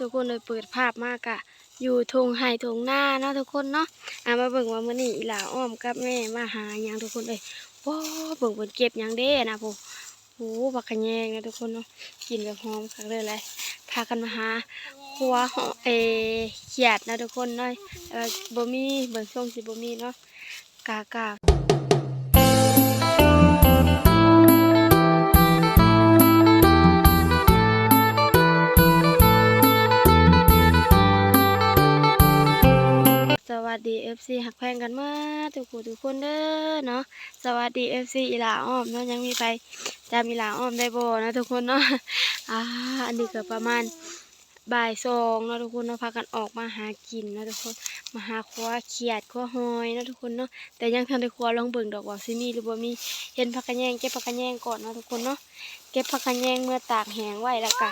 ทุกคนเลยเปิดภาพมากอะอยู่ทงไห่ทงหน้าเนาะทุกคนเนาะอะมาเบิ่งว่ามื้อนี้อีหลาอ้อมกับแม่มาหาหยังทุกคนเลยว้าเบิ่งเพิ่นเก็บหยังเด้นะพวกโอ้บักขะแยงนะทุกคนเนาะกินแบบหอมคักเลยแหละพากันมาหาหัวหอเอเขียดนะทุกคนเนาะบ่มีเบิ่งส่งสิบ่มีเนาะกากา FC หักแพงกันมาทุกคนทุกคนเด้อเนาะสวัสดี FC อีหลาอ้อมเนาะยังมีไปจำอีหลาอ้อมได้บ่นะทุกคนเนาะอ่าอันนี้ก็ประมาณบ่ายสองเนาะทุกคนเนาะพากันออกมาหากินเนาะทุกคนมาหาคว้าเขียดคว้าหอยเนาะทุกคนเนาะแต่ยังทันได้คว้าลองเบิ่งดอกว่าสิมีหรือบ่มีเห็นผักกะแยงเก็บผักกะแยงก่อนเนาะทุกคนเนาะเก็บผักกะแยงเมื่อตากแห้งไว้แล้วก็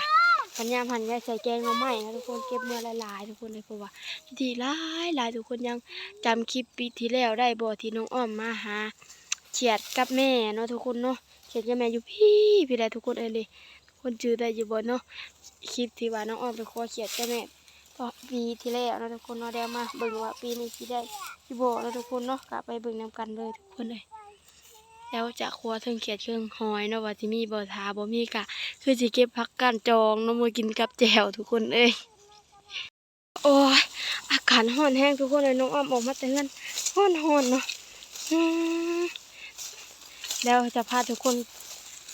ปัญญามหันไว้ใส่แกงหน่อไม้นะทุกคนเก็บเมื่อหลายๆทุกคนเลยเพราะว่าดีหลายหลายทุกคนยังจำคลิปปีที่แล้วได้บ่ที่น้องอ้อมมาหาเฉียดกับแม่เนาะทุกคนเนาะเฉียดกับแม่อยู่พี่พี่ได้ทุกคนเอ้เลยทุกคนจือได้อยู่บ่เนาะคลิปที่ว่าน้องอ้อมไปขอเฉียดกับแม่ก็ปีที่แล้วเนาะทุกคนเนาะเดี๋ยวมาเบิ่งว่าปีนี้สิได้สิบ่เนะทุกคนเนาะกะไปเบิ่งนํกันเลยทุกคนเลย แล้วจะครัวเทิงเขียดเครื่องหอยเนาะว่าสิมีบ่ทาบ่มีกะ คือสิเก็บผักกานจองเนาะมากินกับแจ่วทุกคนเอ้ยโอ้ยอากาศร้อนแห้งทุกคนเลยน้องอ้อมออกมาแต่เงินร้อนร้อนเนาะแล้วจะพาทุกคน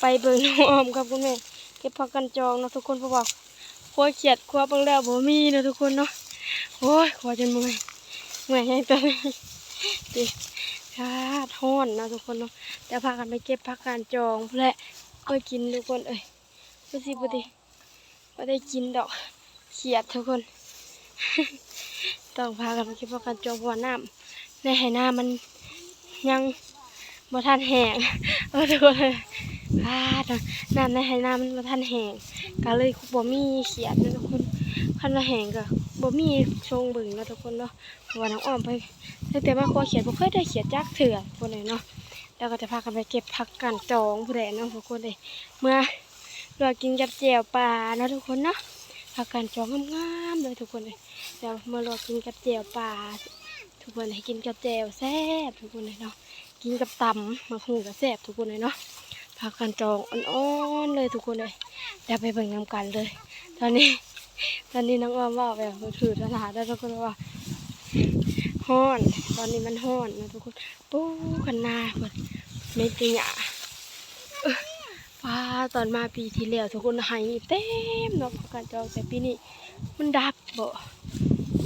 ไปเบิ่งน้องอ้อมกับคุณแม่เก็บผักกันจองเนาะทุกคนเพราะว่าครัวเขียดครัวบังแล้วบ่มีเนาะทุกคนเนาะโอ้ยครัวจนเมื่อยเมื่อยให้ตัวนี้ดิ ชาดร้อนนะทุกคนเนาะแต่พากันไปเก็บผักกันจองและเอ้ยกินทุกคนเอ้ยดูสิบุดิไม่ได้กินดอกเขียดทุกคน ต้องพากันไปเก็บผักกันจองเพราะว่าน้ำในไหน้ามันยังบ่ทันแห้งเออทุกคนเลยพาดน้ำในไหน้ามันบ่ทันแห้งก็เลยบ่มีเขียดนะทุกคนคันว่าแห้งก็ บ่มีชงบึงเนาะทุกคนเนาะเพราะว่าน้องอ้อมไปตั้งแต่มาครัวเขียดบ่เคยได้เขียดจักเถื่อทุกคนเลยเนาะแล้วก็จะพากันไปเก็บผักกันจองผู้ใดเนาะทุกคนเลยเมื่อเรากินกับแจ่วปลาเนาะทุกคนเนาะผักกันจองงามๆเลยทุกคนเลยเดี๋ยวมาลวกกินกับแจ่วปลาทุกคนให้กินกับแจ่วแซ่บทุกคนเลยเนาะกินกับตำมาหูกับแซ่บทุกคนเลยเนาะพากันจองอ่อนๆเลยทุกคนเลยเดี๋ยวไปเบิ่งนำกันเลย ตอนนี้ ตอนนี้น้องอ้อมว่าแบบถือสถานได้ทุกคนว่าห้อน ตอนนี้มันห้อนนะทุกคนปูกันนาเปิดเม็ดหยาเอ้อฟ้าตอนมาปีที่แล้วทุกคนหายเต็มเนาะพากันจองแต่ปีนี้มันดับบ่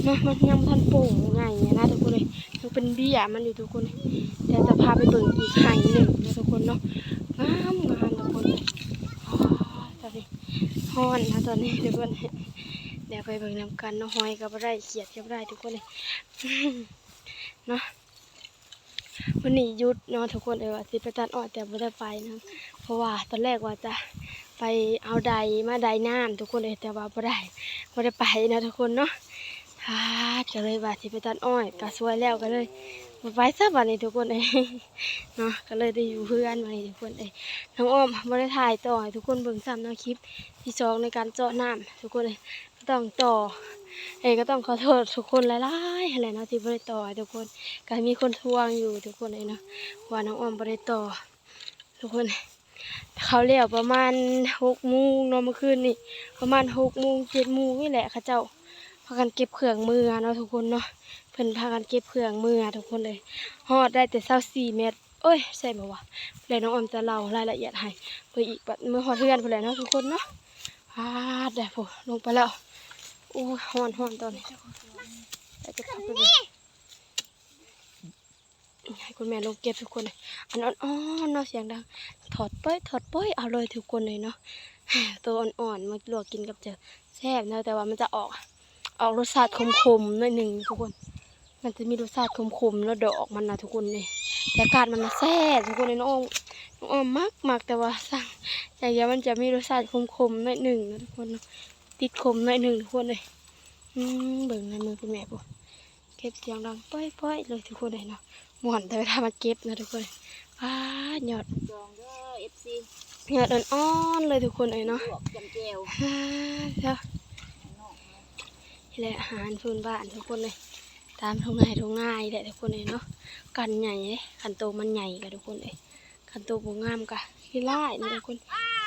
นะมันยังพันป่งไงเนี่ยนะทุกคนเลยยังเป็นเบี้ยมันอยู่ทุกคนเดี๋ยวจะพาไปเบิ่งอีกไห่หนึ่งนะทุกคนเนาะงามงามทุกคนตอนนี้ฮ้อนนะตอนนี้ทุกคน เดี๋ยวไปเบิ่งน้ำกันเนาะหอยกับไรเขียดกับไรทุกคนเลยเนาะวันนี้ยุดเนาะทุกคนเออว่าสิไปตัดอ้อยแต่ไม่ได้ไปนะเพราะว่าตอนแรกว่าจะไปเอาใดมาใดน้ำทุกคนเลยแต่ว่าไม่ได้ไม่ได้ไปนะทุกคนเนาะพาดก็เลยว่าสิไปตัดอ้อยก็สวยแล้วก็เลย บ่ไปซะบัดนี้ทุกคนเอ้ยเนาะก็เลยได้อยู่เพื่อนมาทุกคนเอ้ยน้องอ้อมบ่ได้ถ่ายต่อให้ทุกคนเบิ่งซ้ำเนาะคลิปที่สองในการเจาะน้ำทุกคนเอ้ยก็ต้องต่อเอ้ก็ต้องขอโทษทุกคนหลายๆอะไรเนาะที่บ่ได้ต่อทุกคนก็มีคนทวงอยู่ทุกคนเอ้ยเนาะว่าน้องอ้อมบ่ได้ต่อ ทุกคน เขาเรียกประมาณ6โมงเนาะเมื่อคืนนี่ประมาณ6โมง7โมงนี่แหละเขาเจ้าพากันเก็บเครื่องมือเนาะทุกคนเนาะเพิ่นพากันเก็บเครื่องมือทุกคนเลยฮอดได้แต่เศร้าสี่เมตรเอ้ยใช่บ่วะแล้วน้องออมจะเล่ารายละเอียดให้เพื่ออีกเมื่อฮอดเรือนเพิ่อนเนาะทุกคนเนาะพาดได้พุ่ลงไปแล้วโอ้ยฮ้อนฮ้อนตอนนี้แล้วจะข้าไปเบิ่งให้คุณแม่ลงเก็บทุกคนเลยอันอ่อนๆเนาะเสียงดังถอดป้ยถอดป้ยเอาเลยทุกคนเลยเนาะตัวอ่อนๆมาลวกกินกับเจอแซ่บเนาะแต่ว่ามันจะออกออกรสชาติขมๆหน่อยหนึ่งทุกคน มันจะมีรสชาติขมๆแล้วดอกมันนะทุกคนเลยแต่การมันนะแซ่บทุกคนเลยน้องอ้อมน้องอ้อมมากมากแต่ว่าสั่งอย่างเดียวมันจะมีรสชาติขมๆหน่อยหนึ่งนะทุกคนเนาะติดขมหน่อยหนึ่งทุกคนเลยอืมเบิ่งในมือคุณแม่ปุ๊เก็บเสียงดังป้อยๆเลยทุกคนเลยเนาะหมวนแต่เวลามาเก็บนะทุกคนว้าหยอดจองเด้อ FC หยอดอ่อนๆเลยทุกคนเลยเนาะลวกจำแจวฮ่าเดี๋ยวน้องเแหละอาหารพื้นบ้านทุกคนเลย ตามทุ่งไร่ทุ่งนาแหละทุกคนเลยเนาะกันใหญ่เลยขันโตมันใหญ่กับทุกคนเลยขันโตบ่งามกะขี้ไล่นี่ทุกคน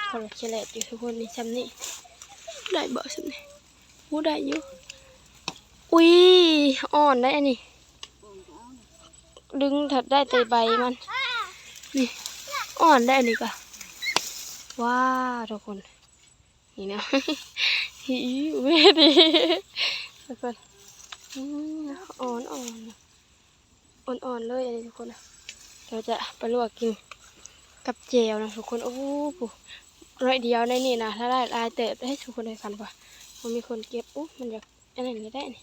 พอเราเฉลดอยู่ทุกคนนี่ซ้ำนี่ได้บ่ซ้ำนี่หูได้อยู่อุ้ยอ่อนได้อันนี้ดึงถัดได้แต่ใบมันนี่อ่อนได้อันนี้ก็ว้าทุกคนนี่นะหิวเวดีทุกคน อ่อนอ่อนอ่อนอ่อนๆเลยอันนี้ทุกคนนะเราจะไปลวกกินกับเจลนะทุกคนโอ้โหร้อยเดียวในนี่นะถ้าได้ลายเติบให้ทุกคนได้กันป่ะมันมีคนเก็บอู้มันอยากอันไหนก็ได้นี่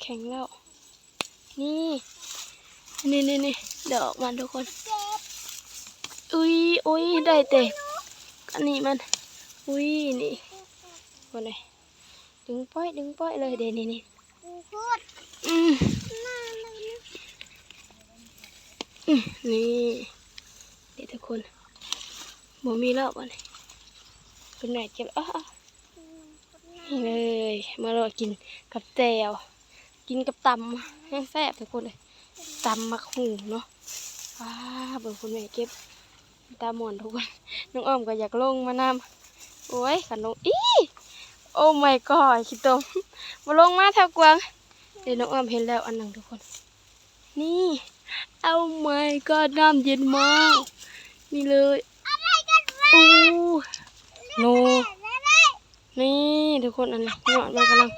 แข็งแล้ว นี่นี่นี่นี่ดอกมันทุกคนอุ้ยอุ้ยได้แต่อันนี้มันอุ้ยนี่คนเลยดึงป้อยดึงป้อยเลยเดี๋ยวนี่นี่ นี่เดี๋ยวทุกคนบ่มีแล้วบ่เนี่ยเป็นไหนเก็บอะอะนี่เลย มาเรากินกับแจวกินกับตำแห้งแซ่บทุกคนเลยตำมักหูเนาะอ้าเบิ่งคุณแม่เก็บตาหมอนทุกคนน้องอ้อมก็อยากลงมานำโอ้ยขันลงอี โอ้ไม่ก็คิดตมมาลงมาแถวกวางเดี๋ยวน้องอ้อมเห็นแล้วอันหนึ่งทุกคน นี่เอาไม่ก็น้ำเย็นมากนี่เลยอู้โนนี่ทุกคนอันนี้หยอดมันกำลัง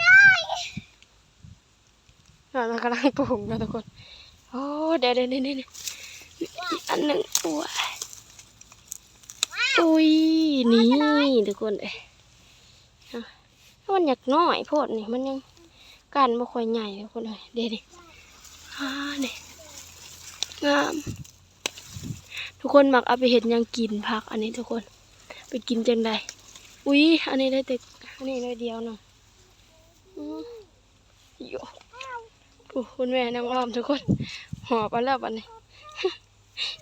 หยอดมันกำลังปรุงนะทุกคนโอ้เดี๋ยวเดี๋ยวเดี๋ยวเดี๋ยวอีกอันหนึ่งอ้วยอุ้ยนี่ทุกคนเอ้ยอะ มันอยากน้อยโพดนี่มันยังการบ่ค่อยใหญ่ทุกคนเลยเดี๋ยวดิอ่านี่งามทุกคนมักเอาไปเห็ดยังกินผัก อันนี้ทุกคน ไปกินจังใดอุ้ยอันนี้ได้แต่อันนี้ได้เดียวหนึ่งอืมโยโอ้คุณแม่นางอ้อมทุกคนหอบเอาแล้วบัดนี้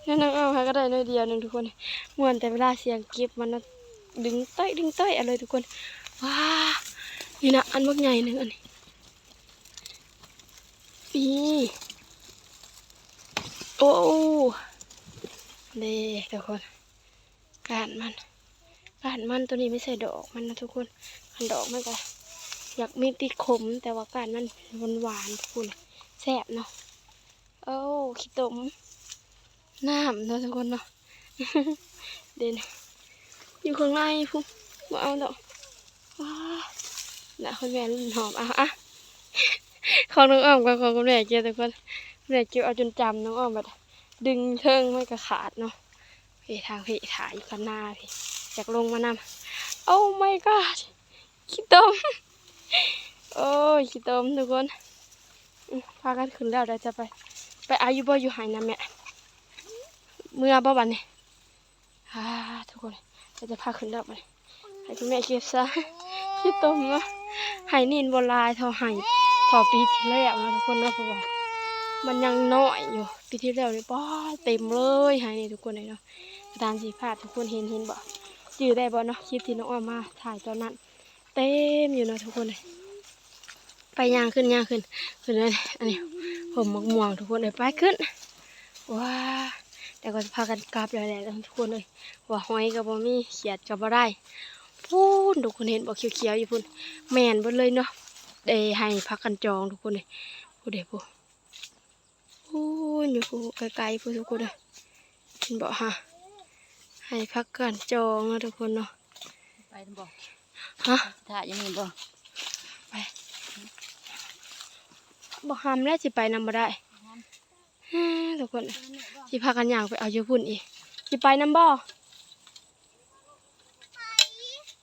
นั่นนางอ้อมค่ะก็ได้น้อยเดียวหนึ่งทุกคนม่วนแต่เวลาเสียงเก็บมันนะดึงต้อยดึงต้อยอะไรทุกคนว้า นี่นะอันบักใหญ่หนึ่งอันนี้ปีโอ้เด้ทุกคนกานมันกานมันตัวนี้ไม่ใส่ดอกมันนะทุกคนอันดอกมันก็อยากมีติดขม แต่ว่ากานมันหวานหวานๆทุกคนแซ่บเนาะโอ้ขี้ตมน้ำเนาะทุกคนเนาะเด่นอยู่ข้างในพุ่งมาเอาดอกว้า น่ะคุณแม่รุ่นหอมอะอะของน้องอ้อมกับของคุณแม่เกี่ยวทุกคนคุณแม่เกี่ยวเอาจนจำน้องอ้อมแบบดึงเทิงไม่กระขาดเนาะพี่ทางพี่ถ่ายอยู่ข้างหน้าพี่อยากลงมานำโอ้ my god ขี้ตมโอ้ยขี้ตมทุกคนพากันขึ้นแล้วเดี๋ยวจะไป ไปอายุบ่อยู่หายนะแม่เมื่อบ่วันนี้อ่าทุกคนเราจะพาขึ้นดอกไปให้คุณแม่เก็บซะขี้ตมเนาะ ไห้นินบนลายเท่าไห้เท่าปีที่แล้วนะทุกคนนะเพราะว่ามันยังน้อยอยู่ปีที่แล้วนี่ป้าเต็มเลยไห้นี่ทุกคนเลยเนาะกระดานสีผ้าทุกคนเห็นเห็นบ่จืดได้บ่เนาะคลิปที่น้องอ้อมมาถ่ายตอนนั้น เต็มอยู่นะทุกคนเลยไปย่างขึ้นย่างขึ้นขึ้นเลยอันนี้ผมมักม่วงทุกคนเลยไปขึ้นว้าแต่ก็จะพากันกลับแล้วแหละทุกคนเลยว่าหอยกับบ่มีเขียดกับบ่ได้ พูนทุกคนเห็นบอกเขียวๆอยู่พุ่นแม่นเบิดเลยเนาะได้ให้พักกันจองทุกคนเลยผู้เด็กผู้พูนอยู่ผู้ไกลๆผู้ทุกคนเลยเห็นบอกฮะให้พักกันจองนะทุกคนเนาะไปบอกฮะถ้ายังมีบอกบ่ห้ามแล้วสิไปนำบ่ได้ฮ่าทุกคนสิพากันย่างไปเอาอยู่พุ่นอีกสิไปนำบ่ไ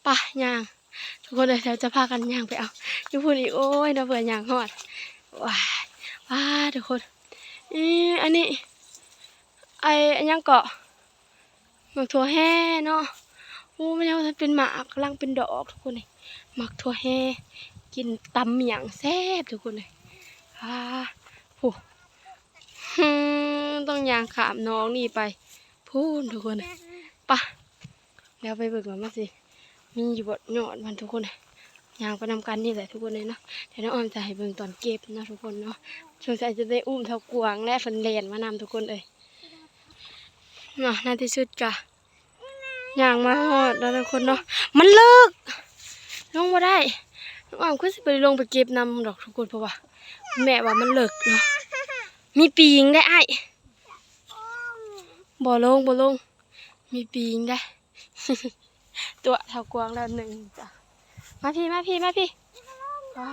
ปย่าง ทุกคนเลยเราจะพากันย่างไปเอาอยู่พุ่นอีกโอ้ยเราเบื่อย่างฮอดว้ายว้าทุกคนอีอันนี้ไอ้อันยังเกาะหมักถั่วแห่เนาะโอ้มันยังเป็นหมากกำลังเป็นดอกทุกคนเลยหมักถั่วแห่กินตำอย่างแซ่บทุกคนเลยอ่าโหฮึมต้องยางขามน้องนี่ไป พูนทุกคนปะแล้วไปเบิกมันมาสิ มีอยู่บทหยอดมันทุกคนยางไปนำกันนี่แหละทุกคนเลยเนาะเดี๋ยวน้องออมจะให้เบิ่งตอนเก็บเนาะทุกคนเนาะสงสัยจะได้อุ้มเท่ากวางและฟันเลนมานำทุกคนเลยเนาะในที่สุดจ้ะยางมาฮอดแล้วทุกคนเนาะมันเลิกลงมาได้น้องออมก็สิไปลงไปเก็บนำดอกทุกคนเพราะว่าแม่ว่ามันเลิกเนาะมีปีงได้ไอ้บ่ลงบ่ลงมีปีงได้ ตัวเท่ากวางแล้วหนึ่งจ้ะมาพี่มาพี่มาพี่ว้า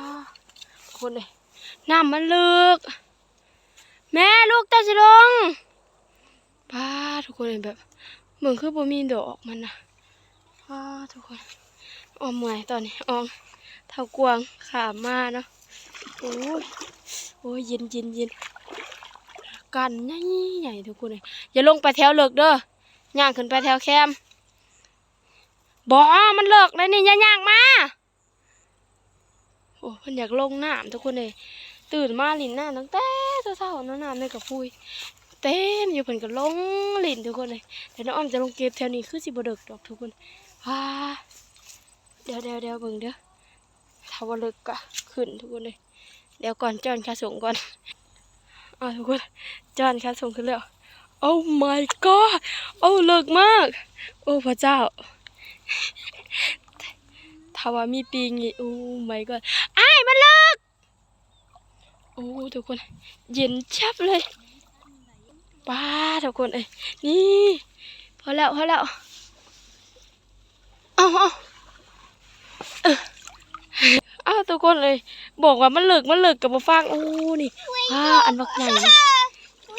คนเลยน้ำมันลึก แม่ลูกตาสิลงป้าทุกคนเลยแบบเหมือนคือบ่มีดอกมันนะป้าทุกคนออมเมื่อยตอนนี้ออมเท่ากวางขามาเนาะโอ้ยโอ้ยเย็นเย็นเย็นกันใหญ่ใหญ่ทุกคนเลยอย่าลงไปแถวเลิกเด้อย่างขึ้นไปแถวแคม บอมันเลิกแล้วนี่ย่าย่างมาโอ้มันอยากลงน้ำทุกคนเลยตื่นมาหลินน้ำตั้งแต่เช้าๆน้ำในกับพุยเต็มอยู่เพิ่นก็ลงหลินทุกคนเลยเดี๋ยวน้องอ้อมจะลงเก็บแถวนี้คือสิบเดึกดอกทุกคนว้าเดี๋ยวเดี๋ยวเดี๋ยวเบิ่งเด้อถ้าว่าเลิกก็ขึ้นทุกคนเลยเดี๋ยวก่อนจอนคาส่งก่อนอ่าทุกคนจอนคาส่งขึ้นแล้วโอ้ my god โอ้เลิกมาก โอ้พระเจ้า ถ้าว่ามีปีงี้โอ้ my god อ้ายมันเลิกโอ้ทุกคน เย็นชับเลยป้าทุกคนเอ้ยนี่พอแล้วพอแล้วเอาเอาเอาทุกคนเลย บอกว่ามันเลิกมันเลิกกับมาฟังโอ้นี่ป้าอันบักใหญ่นะ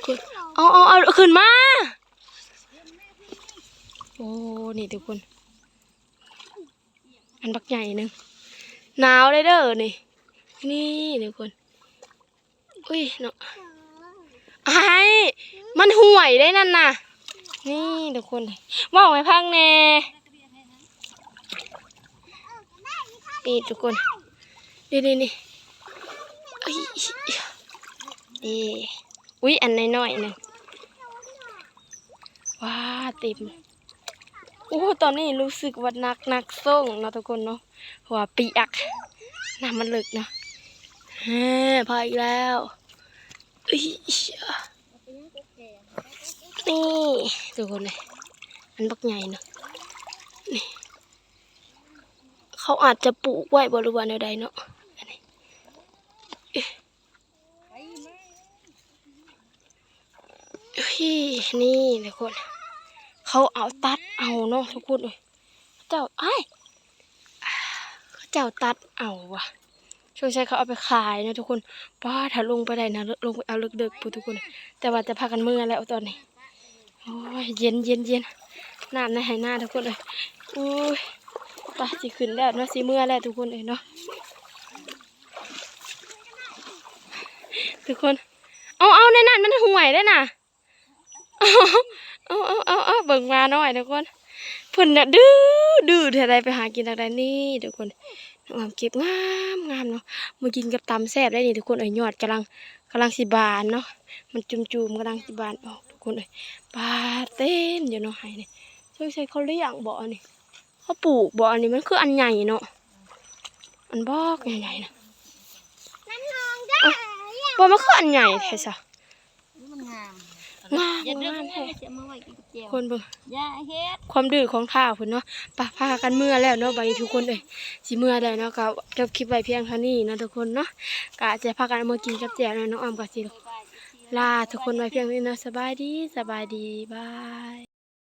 คุณเอาเอาเอาขึ้นมาโอ้นี่ทุกคน อันบักใหญ่หนึ่งหนาวเลยเด้อนี่ นี่ทุกคน อุ้ยเนาะไอ้มันห่วยได้นั่นน่ะ นี่ทุกคนว่าไว้พังแน่นี่ทุกคนนี่นี่นี่นี่อุ้ยอันน้อยๆหนึ่งว้าเต็ม อ้ตอนนี้รู้สึกว่านักนักส่งเนาะทุกคนเนาะหัวปีอักน้ำมันลึกเนาะเฮ้พออีกแล้วอีนี่ทุกคนเลยอันบักใหญ่เนาะนี่เขาอาจจะปลูกไว้บริเวณใดเนาะอันนี้เอ๊ะเฮ้ยนี่ทุกคน เขาเอาตัดเอาเนาะทุกคนเลยเจ้าไอ้เจ้าตัดเอาว่ะ ช่วงใช้เขาเอาไปขายนะทุกคนป้าถ้าลงไปได้นะลงไปเอาลึกเดึกปุ๊ทุกคน แต่ว่าจะพากันเมื่อแล้วตอนนี้โอ้ยเย็นเย็นเย็นน้ำในไหหน้าทุกคนเลยโอ้ยป้าสิขึ้นแล้วเนาะสิเมื่อแล้วทุกคนเลยเนาะทุกคน เอาเอาในนั้นมันห่วยได้น่ะ เอาเอาเอาเอาเบิ่งมาหน่อยทุกคนเพิ่นน่ะดื้อดื้อเท่าใดไปหากินทางใดนี่ทุกคนน้องออมเก็บงามงามเนาะมากินกับตำแซ่บได้นี่ทุกคนเอ้ยยอดกำลังกำลังสิบานเนาะมันจุ่มๆกำลังสิบานออกทุกคนเอ้ยปลาเต้นอยู่เนาะไห้นี่ใช่ใช่เขาเลี้ยงบ่อนี่เขาปลูกบ่อนี่มันคืออันใหญ่เนาะอันบอกใหญ่ๆนะอะบ่มันคืออันใหญ่แท้ซะมันงามงาม อย่าดึงงามแท้เสียมาไว้กินกับเจียวคนเบิ่งอย่าเฮ็ดความดื้อของข้าวพุ่นเนาะปะพากันเมื่อแล้วเนาะใบทุกคนเลยสิเมื่อได้เนาะก็จบคลิปไว้เพียงเท่านี้เนาะทุกคนเนาะกะจะพากันเอามากินกับแจ่วเนาะน้องออมกับสิลาทุกคนไว้เพียงเท่านี้เนาะสบายดีสบายดีบาย